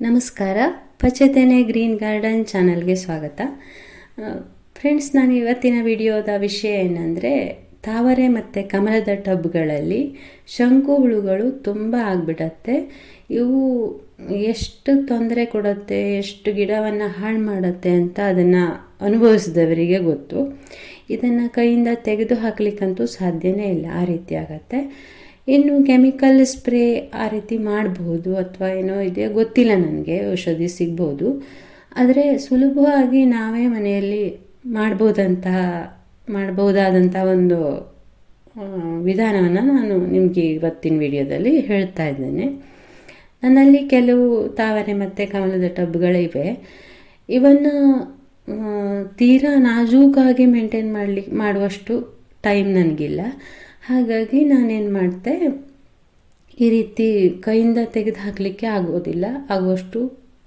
ನಮಸ್ಕಾರ. ಪಚತೆನೆ green garden ಚಾನಲ್ಗೆ ಸ್ವಾಗತ. ಫ್ರೆಂಡ್ಸ್, ನಾನು ಇವತ್ತಿನ ವಿಡಿಯೋದ ವಿಷಯ ಏನಂದರೆ, ತಾವರೆ ಮತ್ತು ಕಮಲದ ಟಬ್ಗಳಲ್ಲಿ ಶಂಕು ಹುಳುಗಳು ತುಂಬ ಆಗಿಬಿಡತ್ತೆ. ಇವು ಎಷ್ಟು ತೊಂದರೆ ಕೊಡುತ್ತೆ, ಎಷ್ಟು ಗಿಡವನ್ನು ಹಾಳು ಮಾಡುತ್ತೆ ಅಂತ ಅದನ್ನು ಅನುಭವಿಸಿದವರಿಗೆ ಗೊತ್ತು. ಇದನ್ನು ಕೈಯಿಂದ ತೆಗೆದು ಹಾಕ್ಲಿಕ್ಕಂತೂ ಸಾಧ್ಯವೇ ಇಲ್ಲ, ಆ ರೀತಿ ಆಗತ್ತೆ. ಇನ್ನು ಕೆಮಿಕಲ್ ಸ್ಪ್ರೇ ಆ ರೀತಿ ಮಾಡಬಹುದು ಅಥವಾ ಏನೋ ಇದೆ, ಗೊತ್ತಿಲ್ಲ ನನಗೆ, ಔಷಧಿ ಸಿಗ್ಬೋದು. ಆದರೆ ಸುಲಭವಾಗಿ ನಾವೇ ಮನೆಯಲ್ಲಿ ಮಾಡ್ಬೋದಂತಹ ಮಾಡಬಹುದಾದಂಥ ಒಂದು ವಿಧಾನವನ್ನು ನಾನು ನಿಮಗೆ ಇವತ್ತಿನ ವಿಡಿಯೋದಲ್ಲಿ ಹೇಳ್ತಾ ಇದ್ದೇನೆ. ನನ್ನಲ್ಲಿ ಕೆಲವು ತಾವರೆ ಮತ್ತು ಕಮಲದ ಟಬ್ಗಳಿವೆ. ಇವನ್ನು ತೀರಾ ನಾಜೂಕಾಗಿ ಮೇಂಟೈನ್ ಮಾಡಲಿ, ಮಾಡುವಷ್ಟು ಟೈಮ್ ನನಗಿಲ್ಲ. ಹಾಗಾಗಿ ನಾನೇನು ಮಾಡಿದೆ ಈ ರೀತಿ ಕೈಯಿಂದ ತೆಗೆದು ಹಾಕಲಿಕ್ಕೆ ಆಗೋದಿಲ್ಲ. ಆಗುವಷ್ಟು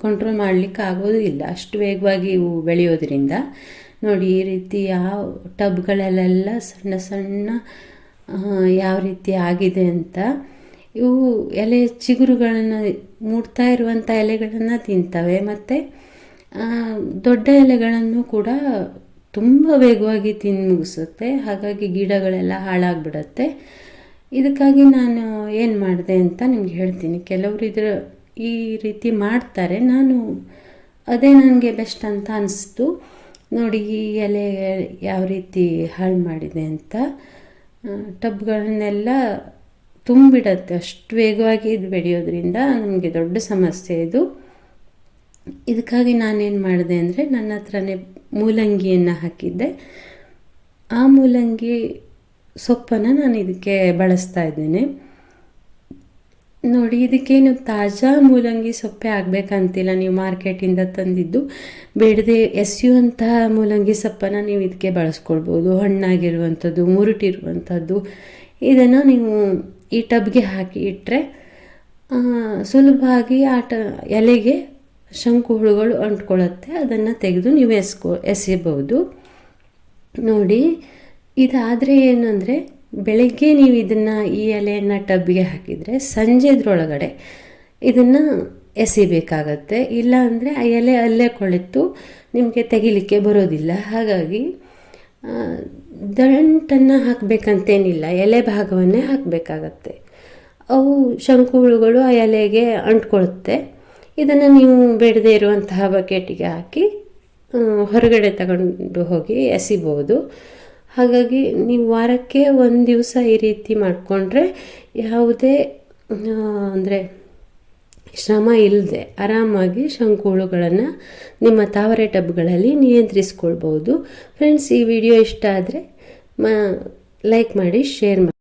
ಕಂಟ್ರೋಲ್ ಮಾಡಲಿಕ್ಕೆ ಆಗೋದಿಲ್ಲ ಅಷ್ಟು ವೇಗವಾಗಿ ಇವು ಬೆಳೆಯೋದ್ರಿಂದ. ನೋಡಿ, ಈ ರೀತಿ ಯಾವ ಟಬ್ಗಳಲ್ಲೆಲ್ಲ ಸಣ್ಣ ಸಣ್ಣ ಯಾವ ರೀತಿ ಆಗಿದೆ ಅಂತ. ಇವು ಎಲೆ ಚಿಗುರುಗಳನ್ನು ಮೂಡ್ತಾ ಇರುವಂಥ ಎಲೆಗಳನ್ನು ತಿಂತವೆ. ಮತ್ತು ದೊಡ್ಡ ಎಲೆಗಳನ್ನು ಕೂಡ ತುಂಬ ವೇಗವಾಗಿ ತಿಂದು ಮುಗಿಸುತ್ತೆ. ಹಾಗಾಗಿ ಗಿಡಗಳೆಲ್ಲ ಹಾಳಾಗ್ಬಿಡತ್ತೆ. ಇದಕ್ಕಾಗಿ ನಾನು ಏನು ಮಾಡಿದೆ ಅಂತ ನಿಮ್ಗೆ ಹೇಳ್ತೀನಿ. ಕೆಲವರು ಇದರ ಈ ರೀತಿ ಮಾಡ್ತಾರೆ. ನಾನು ಅದೇ ನನಗೆ ಬೆಸ್ಟ್ ಅಂತ ಅನಿಸ್ತು. ನೋಡಿ, ಈ ಎಲೆ ಯಾವ ರೀತಿ ಹಾಳು ಮಾಡಿದೆ ಅಂತ. ಟಬ್ಗಳನ್ನೆಲ್ಲ ತುಂಬಿಡತ್ತೆ. ಅಷ್ಟು ವೇಗವಾಗಿ ಇದು ಬೆಳೆಯೋದ್ರಿಂದ ನಮಗೆ ದೊಡ್ಡ ಸಮಸ್ಯೆ ಇದು. ಇದಕ್ಕಾಗಿ ನಾನೇನು ಮಾಡಿದೆ ಅಂದರೆ ನನ್ನ ಹತ್ರನೇ ಮೂಲಂಗಿಯನ್ನು ಹಾಕಿದ್ದೆ. ಆ ಮೂಲಂಗಿ ಸೊಪ್ಪನ್ನು ನಾನು ಇದಕ್ಕೆ ಬಳಸ್ತಾ ಇದ್ದೇನೆ. ನೋಡಿ, ಇದಕ್ಕೇನು ತಾಜಾ ಮೂಲಂಗಿ ಸೊಪ್ಪೆ ಆಗಬೇಕಂತಿಲ್ಲ. ನೀವು ಮಾರ್ಕೆಟಿಂದ ತಂದಿದ್ದು ಬೇಡದೆ ಎಸೆಯುವಂತಹ ಮೂಲಂಗಿ ಸೊಪ್ಪನ್ನು ನೀವು ಇದಕ್ಕೆ ಬಳಸ್ಕೊಳ್ಬೋದು. ಹಣ್ಣಾಗಿರುವಂಥದ್ದು, ಮುರುಟಿರುವಂಥದ್ದು, ಇದನ್ನು ನೀವು ಈ ಟಬ್ಗೆ ಹಾಕಿ ಇಟ್ಟರೆ ಸುಲಭವಾಗಿ ಆ ಟ, ಎಲೆಗೆ ಶಂಕು ಹುಳುಗಳು ಅಂಟ್ಕೊಳ್ಳುತ್ತೆ, ಅದನ್ನು ತೆಗೆದು ನೀವು ಎಸ್ಕೊ, ಎಸೆಯಬಹುದು. ನೋಡಿ, ಇದಾದರೆ ಏನಂದರೆ, ಬೆಳಗ್ಗೆ ನೀವು ಇದನ್ನು ಈ ಎಲೆಯನ್ನು ಟಬ್ಬಿಗೆ ಹಾಕಿದರೆ ಸಂಜೆದ್ರೊಳಗಡೆ ಇದನ್ನು ಎಸಿಬೇಕಾಗತ್ತೆ. ಇಲ್ಲ ಅಂದರೆ ಆ ಎಲೆ ಅಲ್ಲೇ ಕೊಳೆತು ನಿಮಗೆ ತೆಗಿಲಿಕ್ಕೆ ಬರೋದಿಲ್ಲ. ಹಾಗಾಗಿ ದಂಟನ್ನು ಹಾಕಬೇಕಂತೇನಿಲ್ಲ, ಎಲೆ ಭಾಗವನ್ನೇ ಹಾಕಬೇಕಾಗತ್ತೆ. ಅವು ಶಂಕು ಹುಳುಗಳು ಆ ಎಲೆಗೆ ಅಂಟ್ಕೊಳ್ಳುತ್ತೆ. ಇದನ್ನು ನೀವು ಬೇಡದೇ ಇರುವಂತಹ ಬಕೆಟಿಗೆ ಹಾಕಿ ಹೊರಗಡೆ ತಗೊಂಡು ಹೋಗಿ ಎಸಿಬೋದು. ಹಾಗಾಗಿ ನೀವು ವಾರಕ್ಕೆ ಒಂದು ದಿವಸ ಈ ರೀತಿ ಮಾಡಿಕೊಂಡ್ರೆ ಯಾವುದೇ ಅಂದರೆ ಶ್ರಮ ಇಲ್ಲದೆ ಆರಾಮಾಗಿ ಶಂಕುಳುಗಳನ್ನು ನಿಮ್ಮ ತಾವರೆ ಟಬ್ಗಳಲ್ಲಿ ನಿಯಂತ್ರಿಸ್ಕೊಳ್ಬೋದು. ಫ್ರೆಂಡ್ಸ್ ಈ ವಿಡಿಯೋ ಇಷ್ಟ ಆದರೆ ಮ ಲೈಕ್ ಮಾಡಿ ಶೇರ್ ಮಾಡಿ.